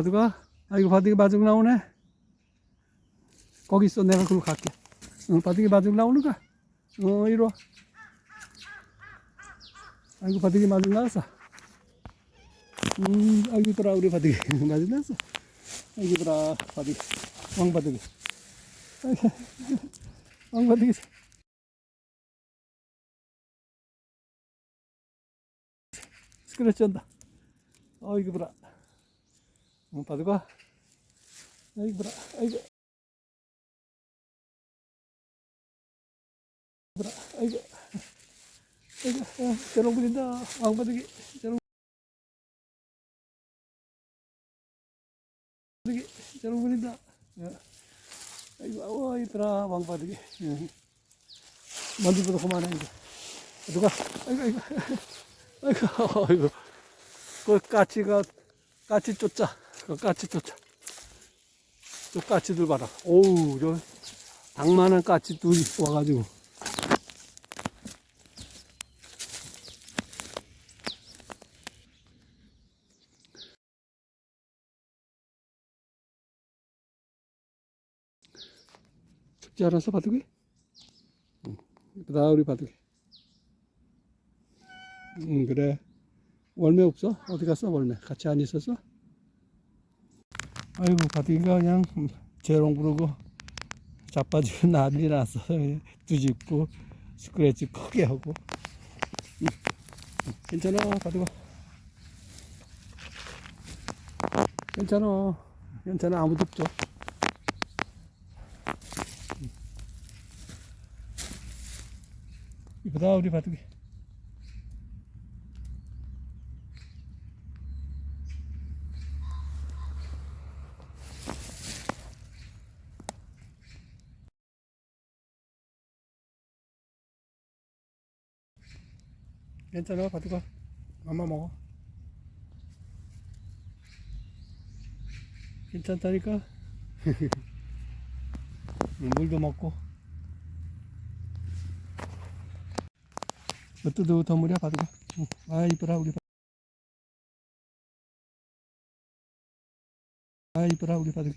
바둑아? 아이고 바둑이 마중 나오네. 거기 있어. 내가 그로 갈게. 어, 바둑이 마중 나오는 거야. 어 이리 와. 아이고 바둑이 마중 나왔어. 음 아이고 이더라 우리 바둑이 마중 나왔어. 아이고 이더라 바둑이. 왕바둑이. 왕바둑이. 스크래치 한다. 아이고 보라 어, 바둑아 아이고 보라. 아이고. 보라. 아이고. 아이고 어, 저런 부린다 왕바둑이. 저런 바둑이 저런 어. 아이고 아우 이더라 왕바둑이. 응. 만두보다 그만해 이제 누가 아이고 아이고. 아이고 아이고. 그 까치가 까치 쫓자 그 까치 쫓자 저 까치들 봐라 오우 저 당만한 까치 둘이 와가지고 죽지 않았어 바둑이? 응. 이쁘다 우리 바둑이 응 그래 월매 없어? 어디 갔어 월매? 같이 안 있었어? 아이고 바둑이가 그냥 재롱 부르고 자빠지고 난리 났어 뒤집고 스크래치 크게 하고. 괜찮아 바둑아 괜찮아 괜찮아 아무도 없죠 응. 이쁘다 우리 바둑이 괜찮아 바둑아. 엄마 먹어. 괜찮다니까? 응, 물도 먹고. 더 물이야 바둑아? 응. 아 이쁘라 우리 바- 아 이쁘라 우리 바둑이